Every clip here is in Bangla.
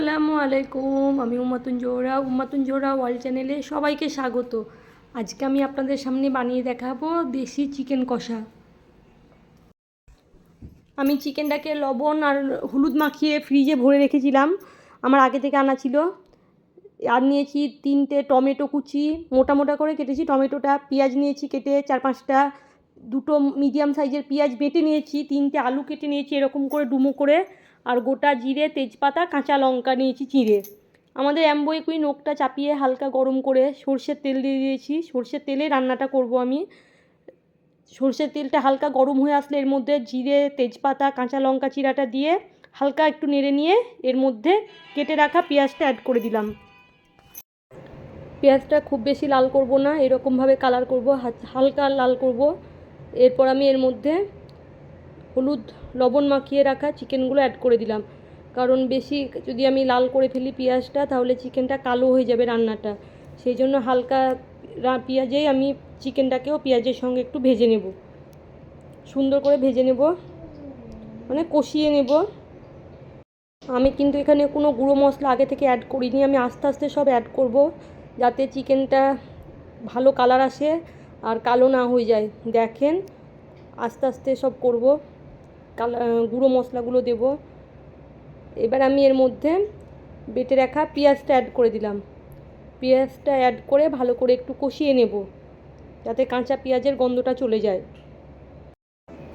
আসসালামু আলাইকুম, আমি উম্মাতুন জোহরা। উম্মাতুন জোহরা ওয়ার্ল্ড চ্যানেলে সবাইকে স্বাগত। আজকে আমি আপনাদের সামনে বানিয়ে দেখাবো দেশি চিকেন কষা। আমি চিকেনটাকে লবণ আর হলুদ মাখিয়ে ফ্রিজে ভরে রেখেছিলাম। আমার আগে থেকে আনা ছিল। আর নিয়েছি তিনটে টমেটো কুচি। মোটা মোটা করে কেটেছি টমেটোটা। পেঁয়াজ নিয়েছি কেটে চার পাঁচটা। দুটো মিডিয়াম সাইজের পেঁয়াজ বেটে নিয়েছি। তিনটে আলু কেটে নিয়েছি এরকম করে ডুমো করে। আর গোটা জিরে, তেজপাতা, কাঁচা লঙ্কা নিয়েছি চিড়ে। আমাদের অ্যাম্বই কুই নোকটা চাপিয়ে হালকা গরম করে সর্ষের তেল দিয়ে দিয়েছি। সর্ষের তেলে রান্নাটা করব আমি। সর্ষের তেলটা হালকা গরম হয়ে আসলে এর মধ্যে জিরে, তেজপাতা, কাঁচা লঙ্কা চিরাটা দিয়ে হালকা একটু নেড়ে নিয়ে এর মধ্যে কেটে রাখা পেঁয়াজটা অ্যাড করে দিলাম। পেঁয়াজটা খুব বেশি লাল করব না, এরকমভাবে কালার করব, হালকা লাল করব। এরপর আমি এর মধ্যে হলুদ লবণ মাখিয়ে রাখা চিকেনগুলো অ্যাড করে দিলাম। কারণ বেশি যদি আমি লাল করে ফেলি পেঁয়াজটা, তাহলে চিকেনটা কালো হয়ে যাবে রান্নাটা। সেই জন্য হালকা পেঁয়াজেই আমি চিকেনটাকেও পেঁয়াজের সঙ্গে একটু ভেজে নেব। সুন্দর করে ভেজে নেব। মানে কষিয়ে নেব। আমি কিন্তু এখানে কোনো গুঁড়ো মশলা আগে থেকে অ্যাড করিনি। আমি আস্তে আস্তে সব অ্যাড করব যাতে চিকেনটা ভালো কালার আসে আর কালো না হয়ে যায়। দেখেন, আস্তে আস্তে সব করব। কালা গুঁড়ো মশলাগুলো দেব। এবার আমি এর মধ্যে বেটে রাখা পেঁয়াজটা অ্যাড করে দিলাম। পেঁয়াজটা অ্যাড করে ভালো করে একটু কষিয়ে নেব, যাতে কাঁচা পেঁয়াজের গন্ধটা চলে যায়।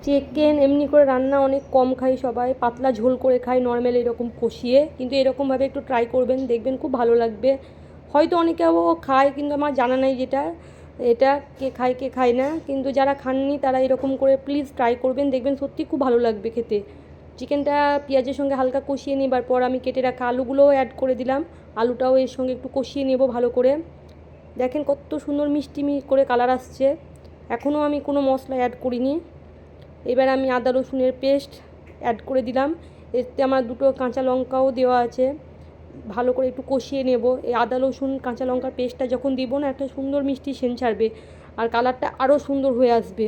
চিকেন এমনি করে রান্না অনেক কম খাই সবাই, পাতলা ঝোল করে খাই নর্মাল এরকম কষিয়ে। কিন্তু এরকমভাবে একটু ট্রাই করবেন, দেখবেন খুব ভালো লাগবে। হয়তো অনেকেও খায়, কিন্তু আমার জানা নাই যেটা। এটা কে খায় কে খায় না। কিন্তু যারা খাননি, তারা এরকম করে প্লিজ ট্রাই করবেন, দেখবেন সত্যি খুব ভালো লাগবে খেতে। চিকেনটা পেঁয়াজের সঙ্গে হালকা কষিয়ে নেবার পর আমি কেটে রাখা আলুগুলোও অ্যাড করে দিলাম। আলুটাও এর সঙ্গে একটু কষিয়ে নেব ভালো করে। দেখেন কত সুন্দর মিষ্টি করে কালার আসছে। এখনও আমি কোনো মশলা অ্যাড করিনি। এবার আমি আদা রসুনের পেস্ট অ্যাড করে দিলাম। এতে আমার দুটো কাঁচা লঙ্কাও দেওয়া আছে। ভালো করে একটু কষিয়ে নেব। এই আদা, রসুন, কাঁচা লঙ্কার পেস্টটা যখন দিব না, একটা সুন্দর মিষ্টি সেন ছাড়বে আর কালারটা আরও সুন্দর হয়ে আসবে।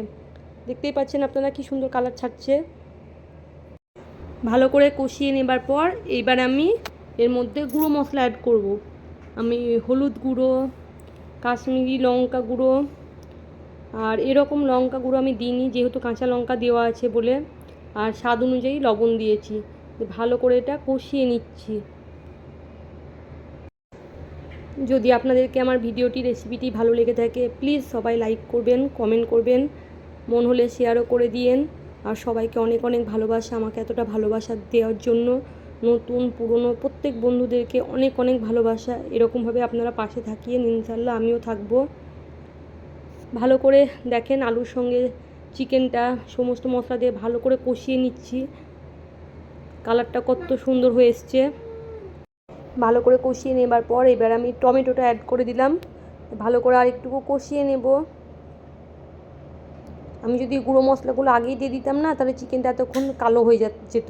দেখতেই পাচ্ছেন আপনারা কি সুন্দর কালার ছাড়ছে। ভালো করে কষিয়ে নেবার পর এইবার আমি এর মধ্যে গুঁড়ো মশলা অ্যাড করব। আমি হলুদ গুঁড়ো, কাশ্মীরি লঙ্কা গুঁড়ো আর এরকম লঙ্কা গুঁড়ো আমি দিইনি, যেহেতু কাঁচা লঙ্কা দেওয়া আছে বলে। আর স্বাদ অনুযায়ী লবণ দিয়েছি। ভালো করে এটা কষিয়ে নিচ্ছি। যদি আপনাদেরকে আমার ভিডিওটি রেসিপিটি ভালো লেগে থাকে প্লিজ সবাই লাইক করবেন কমেন্ট করবেন, মন হলে শেয়ারও করে দিয়েন। আর সবাইকে অনেক অনেক ভালোবাসা, আমাকে এতটা ভালোবাসা দেওয়ার জন্য। নতুন, পুরনো, প্রত্যেক বন্ধুদেরকে অনেক অনেক ভালোবাসা। এরকমভাবে আপনারা পাশে থাকিয়ে ইনশাল্লাহ আমিও থাকব। ভালো করে দেখেন, আলুর সঙ্গে চিকেনটা সমস্ত মশলা দিয়ে ভালো করে কষিয়ে নিচ্ছি। কালারটা কত সুন্দর হয়ে এসছে। ভালো করে কষিয়ে নেবার পর এবার আমি টমেটোটা অ্যাড করে দিলাম। ভালো করে আর একটুকু কষিয়ে নেব। আমি যদি গুঁড়ো মশলাগুলো আগেই দিয়ে দিতাম না, তাহলে চিকেনটা এতক্ষণ কালো হয়ে যেত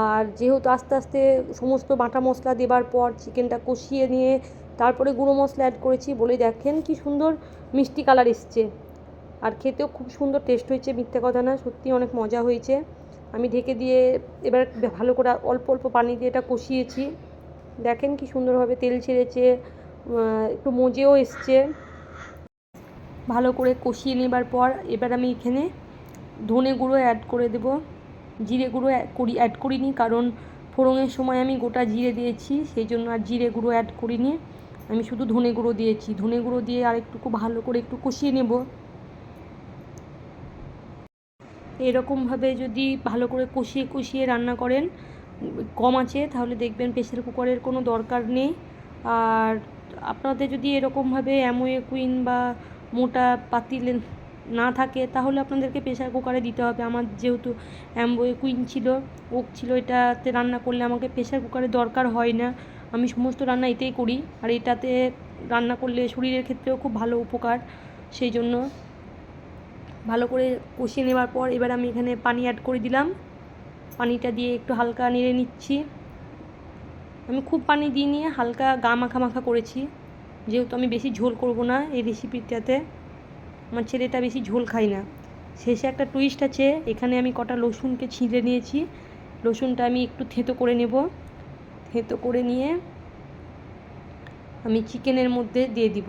আর যেহেতু আস্তে আস্তে সমস্ত বাটা মশলা দেবার পর চিকেনটা কষিয়ে নিয়ে তারপরে গুঁড়ো মশলা অ্যাড করেছি বলে দেখেন কি সুন্দর মিষ্টি কালার এসছে। আর খেতেও খুব সুন্দর টেস্ট হয়েছে, মিথ্যে কথা না, সত্যি অনেক মজা হয়েছে। আমি ঢেকে দিয়ে এবার ভালো করে অল্প অল্প পানি দিয়ে এটা কষিয়েছি। দেখেন কি সুন্দরভাবে তেল ছেড়েছে একটু মজেও এসছে। ভালো করে কষিয়ে নেবার পর এবার আমি এখানে ধনে গুঁড়ো অ্যাড করে দেব। জিরে গুঁড়ো করি অ্যাড করিনি কারণ ফোড়নের সময় আমি গোটা জিরে দিয়েছি, সেই জন্য আর জিরে গুঁড়ো অ্যাড করিনি। আমি শুধু ধনে গুঁড়ো দিয়েছি। ধনে গুঁড়ো দিয়ে আর একটু ভালো করে একটু কষিয়ে নেব। এরকমভাবে যদি ভালো করে কষিয়ে কষিয়ে রান্না করেন কম আছে, তাহলে দেখবেন প্রেশার কুকারের কোনো দরকার নেই। আর আপনাদের যদি এরকমভাবে অ্যামোয়ে কুইন বা মোটা পাতিল না থাকে, তাহলে আপনাদেরকে প্রেশার কুকারে দিতে হবে। আমার যেহেতু অ্যাম্বোয়ে কুইন ছিল, ওক ছিল, এটাতে রান্না করলে আমাকে প্রেশার কুকারের দরকার হয় না। আমি সমস্ত রান্না এতেই করি, আর এটাতে রান্না করলে শরীরের ক্ষেত্রেও খুব ভালো উপকার, সেই জন্য ভালো করে কষিয়ে নেওয়ার পর এবার আমি এখানে পানি অ্যাড করে দিলাম। পানিটা দিয়ে একটু হালকা নেড়ে নিচ্ছি। আমি খুব পানি দিয়ে নিয়ে হালকা গা মাখা মাখা করেছি। যেহেতু আমি বেশি ঝোল করব না এই রেসিপিটাতে আমার ছেলেটা বেশি ঝোল খায় না। শেষে একটা টুইস্ট আছে, এখানে আমি কটা রসুনকে ছিঁড়ে নিয়েছি। রসুনটা আমি একটু থেঁতো করে নেব। থেতো করে নিয়ে আমি চিকেনের মধ্যে দিয়ে দিব।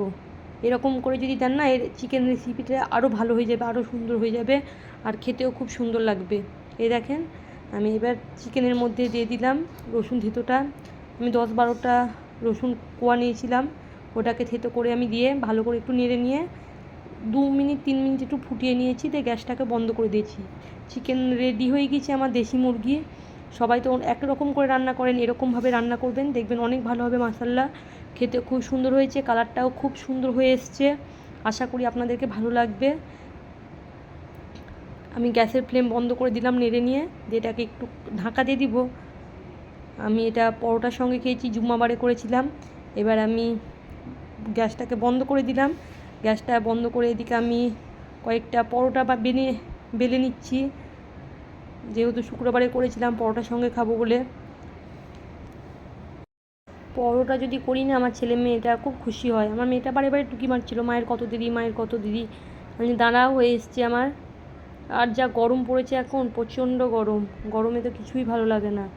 এরকম করে যদি দেন না, এর চিকেন রেসিপিটা আরও ভালো হয়ে যাবে আরও সুন্দর হয়ে যাবে, আর খেতেও খুব সুন্দর লাগবে। এই দেখেন আমি এবার চিকেনের মধ্যে দিয়ে দিলাম রসুন থেতোটা। আমি দশ বারোটা রসুন কোয়া নিয়েছিলাম। ওটাকে থেতো করে আমি দিয়ে ভালো করে একটু নেড়ে নিয়ে দু মিনিট, তিন মিনিট একটু ফুটিয়ে নিয়েছি দিয়ে গ্যাসটাকে বন্ধ করে দিয়েছি। চিকেন রেডি হয়ে গেছে আমার দেশি মুরগি। সবাই তো একরকম করে রান্না করেন, এরকমভাবে রান্না করবেন, দেখবেন অনেক ভালো হবে মাসাল্লা খেতে খুব সুন্দর হয়েছে, কালারটাও খুব সুন্দর হয়ে এসছে। আশা করি আপনাদেরকে ভালো লাগবে। আমি গ্যাসের ফ্লেম বন্ধ করে দিলাম নেড়ে নিয়ে, দিয়ে এটাকে একটু ঢাকা দিয়ে দিব। আমি এটা পরোটার সঙ্গে খেয়েছি জুম্মাবারে করেছিলাম। এবার আমি গ্যাসটাকে বন্ধ করে দিলাম। গ্যাসটা বন্ধ করে এদিকে আমি কয়েকটা পরোটা বা বেনে, বেলে নিচ্ছি। যেহেতু শুক্রবারে করেছিলাম, পরোটার সঙ্গে খাব বলে। পরোটা যদি করি না, আমার ছেলে মেয়েটা খুব খুশি হয়। আমার মেয়েটা বারে বারে টুকি মারছিল, মায়ের কত দিদি মায়ের কত দিদি আমি দাঁড়াও, হয়ে এসছে আমার। আর যা গরম পড়েছে এখন, প্রচণ্ড গরম। গরমে তো কিছুই ভালো লাগে না।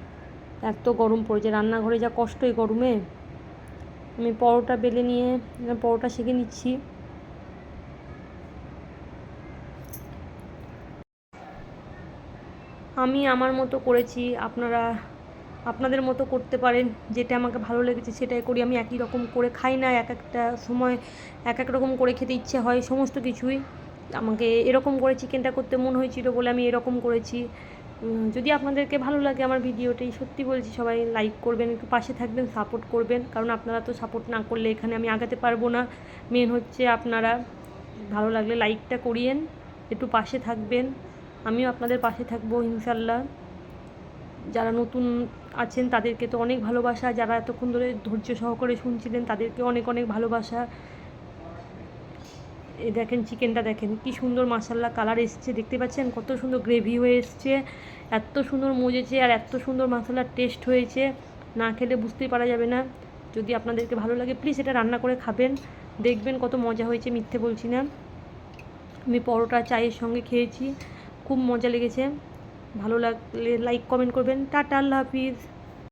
এত গরম পড়েছে, রান্নাঘরে যা কষ্ট এই গরমে। আমি পরোটা বেলে নিয়ে, পরোটা সেঁকে নিচ্ছি। আমি আমার মতো করেছি, আপনারা, আপনাদের মতো করতে পারেন। যেটা আমাকে ভালো লেগেছে সেটাই করি। আমি একই রকম করে খাই না, এক একটা সময় এক এক রকম করে খেতে ইচ্ছে হয়, সমস্ত কিছুই। আমাকে এরকম করে চিকেনটা করতে মন হয়েছিল বলে আমি এরকম করেছি। যদি আপনাদেরকে ভালো লাগে আমার ভিডিওটাই সত্যি বলছি সবাই লাইক করবেন, একটু পাশে থাকবেন সাপোর্ট করবেন, কারণ আপনারা তো সাপোর্ট না করলে এখানে আমি আগাতে পারব না। মেন হচ্ছে আপনারা ভালো লাগলে লাইকটা করিয়েন, একটু পাশে থাকবেন। আমিও আপনাদের পাশে থাকব ইনশাল্লাহ যারা নতুন আছেন তাদেরকে তো অনেক ভালোবাসা, যারা এতক্ষণ ধরে ধৈর্য সহকারে শুনছিলেন তাদেরকে অনেক অনেক ভালোবাসা। এই দেখেন চিকেনটা দেখেন, কি সুন্দর মাসাল্লা কালার এসছে, দেখতে পাচ্ছেন? কত সুন্দর গ্রেভি হয়ে এসছে, এত সুন্দর মজেছে আর এত সুন্দর মশলার টেস্ট হয়েছে। না খেলে বুঝতেই পারা যাবে না। যদি আপনাদেরকে ভালো লাগে প্লিজ এটা রান্না করে খাবেন। দেখবেন কত মজা হয়েছে, মিথ্যে বলছি না। আমি পরোটা, চায়ের সঙ্গে খেয়েছি, খুব মজা লেগেছে। ভালো লাগলে লাইক কমেন্ট করবেন। টাটা, আল্লাহ হাফিজ।